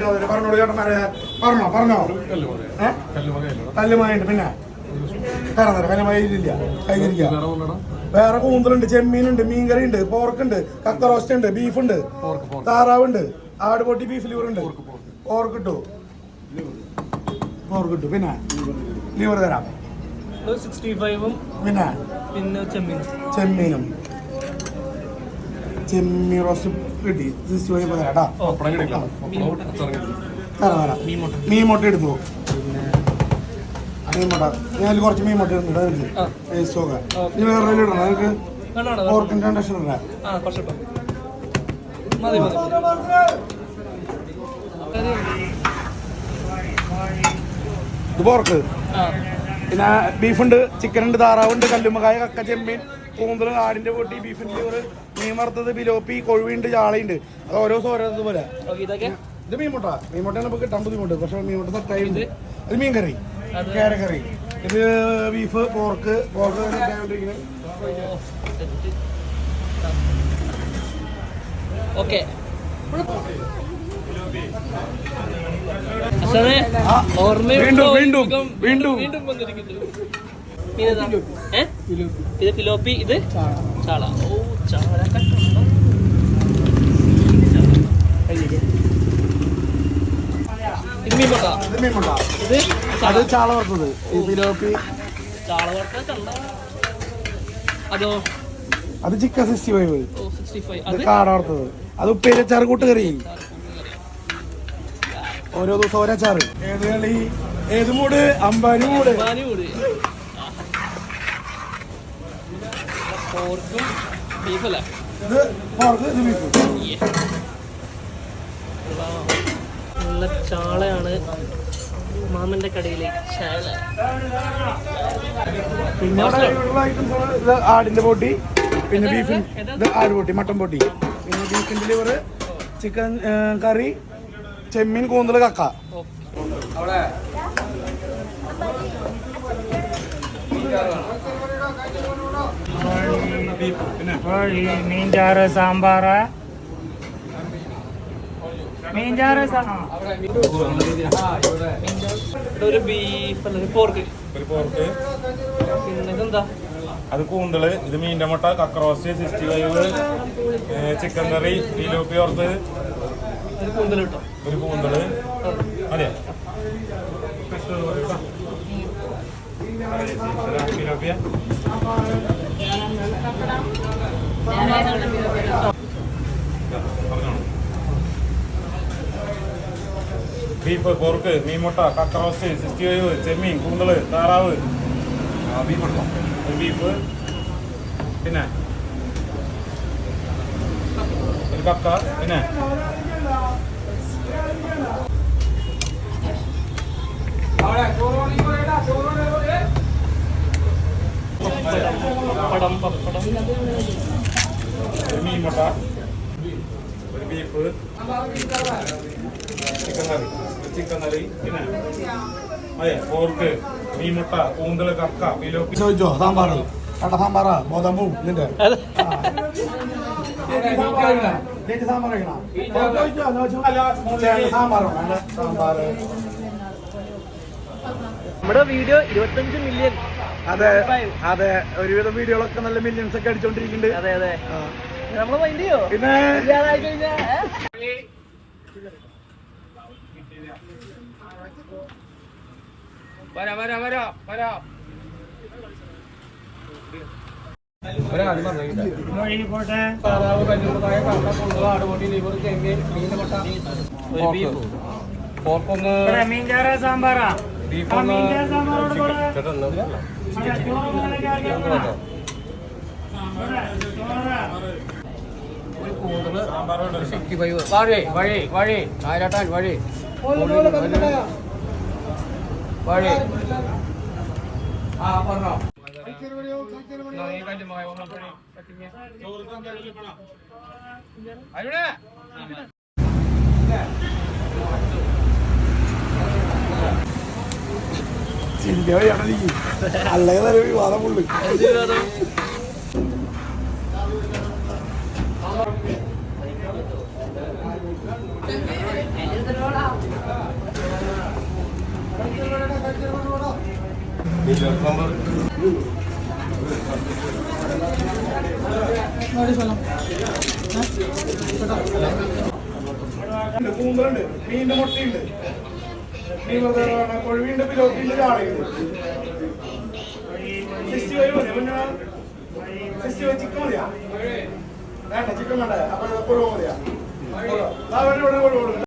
കിട്ടാതെ പറഞ്ഞോളൂ ചേട്ടന്മാരെ പറഞ്ഞോ പറഞ്ഞോ. കല്ലുമായുണ്ട് പിന്നെ? തരാം തരാം കല്ലുമായില്ല കൈകരിക്കാം വേറെ കൂന്തലുണ്ട് ചെമ്മീനുണ്ട് മീൻകറി ഉണ്ട് പോർക്കുണ്ട് കക്ക റോസ്റ്റ് ഉണ്ട് ബീഫുണ്ട് താറാവുണ്ട് ആടുപൊട്ടി ബീഫ് ലിവർ ഉണ്ട് പോർക്ക് ഇട്ടു. പോർക്ക് ഇട്ടു. പിന്നെ? ലിവർ തരാം. പിന്നെ? പിന്നെ ചെമ്മീൻ ചെമ്മീനും. ചെമ്മീൻ റോസ്റ്റ് കിട്ടി. സിക്സ്റ്റി ഫൈവ് തരാം തരാം തരാം. മീൻ മുട്ട. എടുത്തു മീൻ മുട്ട ഞാൻ കുറച്ച് മീൻ മുട്ട. ടേസ്റ്റ് നോക്കാം ഇനി വേറെ ഇടണം. നിങ്ങൾക്ക് ഓർക്കിന്റെ മതി ഇത് പോർക്ക് പിന്നെ ബീഫുണ്ട് ചിക്കൻ ഉണ്ട് താറാവുണ്ട് കല്ലുമ്മക്കായ കക്ക ചെമ്മീൻ. കൂന്തൽ ആടിന്റെ പൊട്ടി ബീഫിന്റെ ലിവർ മീൻ വറുത്തത് ബിലോപ്പി കൊഴുവിണ്ട് ചാളയുണ്ട് അത് ഓരോ ദിവസം പോലെ ഇത് മീൻമുട്ട മീൻമുട്ടയാണ് നമുക്ക് കിട്ടാൻ ബുദ്ധിമുട്ട് പക്ഷെ മീൻമുട്ട സെറ്റായിട്ടുണ്ട് ഇത്? മീൻ കറി അത്? കേരക്കറി ഇത് ബീഫ് പോർക്ക് പോർക്ക് ഓക്കെ? വീണ്ടും, വീണ്ടും, വീണ്ടും. വീണ്ടും വന്നിരിക്കുന്നു? ഏ? ഇത് പിലോപ്പി ഇത് ചാള. ഓ ചാള. കട്ടുണ്ടോ? ഇത് അത് ചാള. ചാള വറുത്തത്. ഈ ബിലോപ്പി ചാള വറുത്ത ചണ്ട അതോ? അത് ചിക്കൻ സിക്സ്റ്റി ഫൈവ് അത്? കാട വറുത്തത്. അത് ഉപ്പേരി അച്ചാറ് കൂട്ടുകറി. ഓരോ ദിവസം ഓരോ അച്ചാറ്. ഏത് കളി? ഏത് മൂട്? അമ്പാനി മൂട്. പോർക്കും ബീഫല്ലേ ഇത് പോർക്ക് ഇത് ബീഫ് നല്ല ചാളയാണ് മാമന്റെ കടയിലെ ചാള. പിന്നെ ഇത് ആടിന്റെ പൊട്ടി പിന്നെ ബീഫിൻ ഇത് ആട് പൊട്ടി മട്ടൻ പൊട്ടി പിന്നെ ബീഫിന്റെ ലിവർ ചിക്കൻ കറി ചെമ്മീൻ കൂന്തൽ കക്ക. കോഴി മീൻചാറ് സാമ്പാറ്. മീൻചാറ് ഒരു ബീഫ് പോർക്ക് അത് കൂന്തൾ ഇത് മീന്റെ മുട്ട കക്രോസ്റ്റ് സിക്സ്റ്റി ഫൈവ് ചിക്കൻ കറി ഓർത്ത് ഒരു കൂന്തൽ കിട്ടും. ഒരു കൂന്തൾ. അതെ. ബീഫ് പോർക്ക് മീൻമുട്ട കക്രോസ്റ്റ് സിക്സ്റ്റി ഫൈവ് ചെമ്മീൻ കൂന്തൾ താറാവ്. ബീഫ് എടുക്കാം ബീഫ്. പിന്നെ? ഒരു കക്ക. പിന്നെ? പപ്പടം. ഒരു മീൻമുട്ട. ഒരു beef chicken curry. Chicken curry. പിന്നെ? അതെ പോർക്ക് മീൻമുട്ട കൂന്തൽ കക്ക പിലോപ്പി. ചോദിച്ചോ സാമ്പാർ കട്ട സാമ്പാറാ? ബോധം നിന്റെ സാമ്പാർ നമ്മുടെ വീഡിയോ ഇരുപത്തഞ്ച് മില്യൺ അതെ അതെ. ഒരുവിധം വീഡിയോകളൊക്കെ നല്ല മില്യൻസ് ഒക്കെ അടിച്ചോണ്ടിരിക്കുന്നുണ്ട്. അതെ അതെ. നമ്മൾ മൈൻഡ് ചെയ്യോ? പിന്നെ? വരാ വരാ വരാ വരാ. മീൻചാറ് സാമ്പാറാ. മീൻചാറ് സാമ്പാറോട് വഴി വഴി വഴി ആയിരട്ടാൻ വഴി വഴി ആ പറഞ്ഞോ. അരുണേ ചിന്ത വഴിയാണ് അല്ലെങ്കിൽ നല്ല വിവാദം പുള്ളി മൂന്നരണ്ട് മീനിന്റെ മുട്ടയുണ്ട് കൊഴുവിന്റെ പിലോട്ടിന്റെ ഫൈവ് ചിക്കൻ മതിയാ? വേണ്ട ചിക്കൻ വേണ്ട. അപ്പൊ കൊഴുവ് മതിയാ ഇവിടെ.